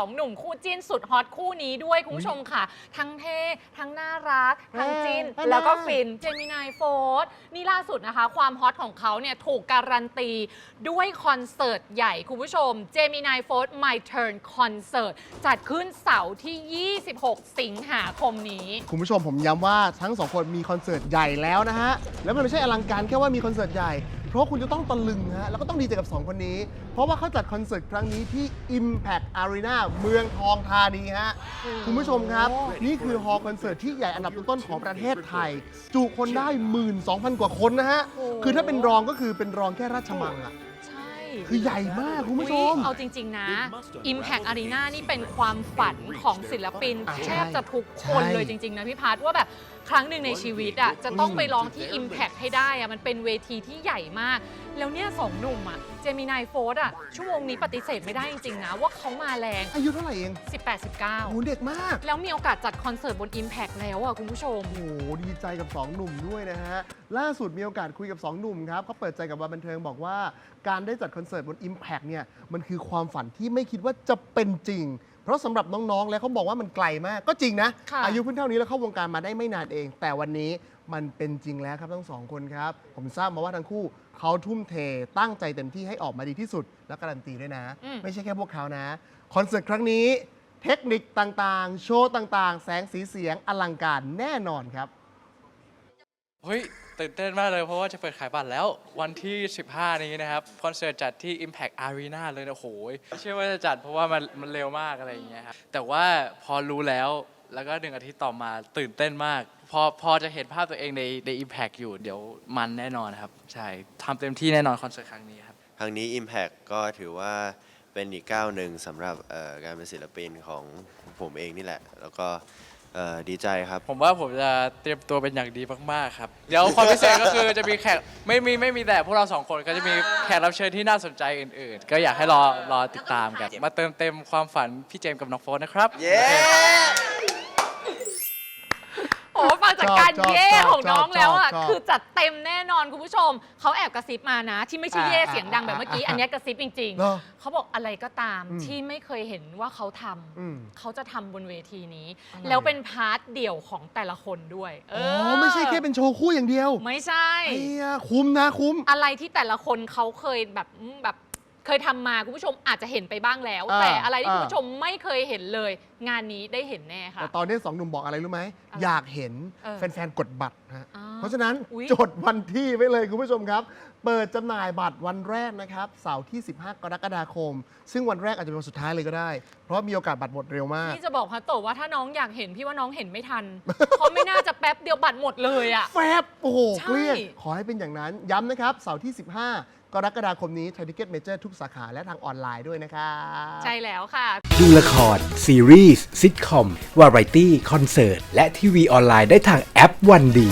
2หนุ่มคู่จิ้นสุดฮอตคู่นี้ด้วยคุณผู้ชมค่ะ ทั้งเท่ทั้งน่ารัก ทั้งจิ้น เออแล้วก็ฟินเจมินายโฟร์นี่ล่าสุดนะคะ ความฮอตของเขาเนี่ยถูกการันตีด้วยคอนเสิร์ตใหญ่คุณผู้ชมเจมินายโฟร์ My Turn Concert จัดขึ้นเสาร์ที่ 26 สิงหาคมนี้ คุณผู้ชมผมย้ำว่าทั้งสองคนมีคอนเสิร์ตใหญ่แล้วนะฮะ แล้วมันไม่ใช่อลังการแค่ว่ามีคอนเสิร์ตใหญ่ เพราะคุณจะต้องตะลึงฮะแล้วก็ต้องดีใจกับ 2 คนนี้ เพราะว่าเขาจัดคอนเสิร์ตครั้งนี้ที่ Impact Arena เมืองทองธานีฮะคุณผู้ชมครับ นี่คือฮอลล์คอนเสิร์ตที่ใหญ่อันดับต้นๆของประเทศไทย จุคนได้ 12,000 กว่าคนนะฮะโอ้คือถ้าเป็นรองก็คือเป็นรองแค่ราชมังอะใช่ คือใหญ่มากคุณผู้ชม อุ๊ยเอาจริง ๆ นะ Impact Arena นี่เป็นความฝันของศิลปินอะแทบจะทุกคนใช่เลยจริง ๆ นะพี่พัทว่าแบบครั้งหนึ่งในชีวิตอะจะต้องไปร้องที่ Impact ให้ได้อะมันเป็นเวทีที่ใหญ่มาก แล้วเนี่ยสองหนุ่มอะเจมินายโฟร์อะชั่วโมงนี้ปฏิเสธไม่ได้จริงๆนะ ว่าเขามาแรง อายุเท่าไหร่เอง18 โอ้เด็กมาก19แล้วมีโอกาสจัดคอนเสิร์ตบน Impact แล้วอะคุณผู้ชม โอ้โหดีใจกับ 2 หนุ่มด้วยนะฮะ ล่าสุดมีโอกาสคุยกับ 2 หนุ่มครับเขาเปิดใจกับวันบันเทิงบอกว่า การได้จัดคอนเสิร์ตบน Impact เนี่ยมันคือความฝันที่ไม่คิดว่าจะเป็นจริง เพราะสำหรับน้องๆ แล้วเขาบอกว่ามันไกลมากก็จริงนะ ค่ะ อายุเพิ่งเท่านี้แล้วเข้าวงการมาได้ไม่นานเอง แต่วันนี้ มันเป็นจริงแล้วครับทั้งสองคนครับ ผมทราบมาว่าทั้งคู่เขาทุ่มเทตั้งใจเต็มที่ให้ออกมาดีที่สุด และการันตีด้วยนะ อืม ไม่ใช่แค่พวกเขานะคอนเสิร์ตครั้งนี้ เทคนิคต่างๆ โชว์ต่างๆ แสงสีเสียงอลังการแน่นอนครับ เฮ้ยตื่นเต้นมากเลยเพราะว่าจะเปิดขายบัตรแล้ว วันที่ 15 นี้นะครับ คอนเสิร์ตจัดที่ Impact Arena เลยนะโอ้โหเชื่อว่าจะจัดเพราะว่ามันมันเร็วมากอะไรอย่างเงี้ยครับแต่ว่าพอรู้แล้วแล้วก็หนึ่งอาทิตย์ต่อมาตื่นเต้นมากพ อพอจะเห็นภาพตัวเองในใน Impact อยู่เดี๋ยวมันแน่นอนครับ ใช่ทำเต็มที่แน่นอนคอนเสิร์ตครั้งนี้ครับ ครั้งนี้ Impact ก็ถือว่าเป็นอีกก้าวหนึ่งสำหรับเอ่อการเป็นศิลปินของผมเองนี่แหละ แล้วก็เอ่อดีใจครับ ผมว่าผมจะเตรียมตัวเป็นอย่างดีมากๆครับ เดี๋ยวความพิเศษก็คือจะมีแขกไม่มีไม่มีแต่พวกเราสองคนก็จะมีแขกรับเชิญที่น่าสนใจอื่น ๆ ก็อยากให้รอรอติดตามกัน มาเติมเต็มความฝันพี่เจมส์กับน้องโฟนนะครับ เย้โอ้ฟัง จากการชอบเย่ชอบของน้องชอบแล้วอะชอบคือจัดเต็มแน่นอนคุณผู้ชม เขาแอบกระซิบมานะ ที่ไม่ใช่อ่าเย่อ่าเสียงดังแบบเมื่อกี้ อ่าอันเนี้ยกระซิบจริง เหรอๆ เขาบอกอะไรก็ตามอืมที่ไม่เคยเห็นว่าเขาทำอืม เขาจะทำบนเวทีนี้อะไรแล้วเป็นพาร์ทเดี่ยวของแต่ละคนด้วยเออ๋ออไม่ใช่แค่เป็นโชว์คู่อย่างเดียวไม่ใช่ ไอ้ยะคุ้มนะคุ้ม อะไรที่แต่ละคนเขาเคยแบบอืมแบบ เคยทำมาคุณผู้ชมอาจจะเห็นไปบ้างแล้ว อ่าแต่อะไรที่อ่า คุณผู้ชมไม่เคยเห็นเลย งานนี้ได้เห็นแน่ค่ะ แต่ตอนนี้สองหนุ่มบอกอะไรรู้ไหมอะไรอยากเห็นเออแฟนๆ กดบัตรฮะ อ่าเพราะฉะนั้นอุ๊ย จดวันที่ไว้เลยคุณผู้ชมครับ เปิดจำหน่ายบัตรวันแรกนะครับ เสาร์ที่ 15 กรกฎาคม ซึ่งวันแรกอาจจะเป็นวันสุดท้ายเลยก็ได้ เพราะมีโอกาสบัตรหมดเร็วมากพี่จะบอกพัตโตะว่าถ้าน้องอยากเห็นพี่ว่าน้องเห็นไม่ทัน เพราะไม่น่าจะแป๊บเดียวบัตรหมดเลยอะ แฟบ โอ้โห ใช่ เกลี้ยงขอให้เป็นอย่างนั้น ย้ำนะครับ เสาร์ที่ 15 กรกฎาคมนี้ t ท i เก็ตเมเจอร์ทุกสาขาและทางออนไลน์ด้วยนะครับใช่แล้วค่ะ ดูละคร ซีรีส์ซิทคอม วาไรตี้ คอนเสิร์ต และทีวีออนไลน์ได้ทางแอปวันดี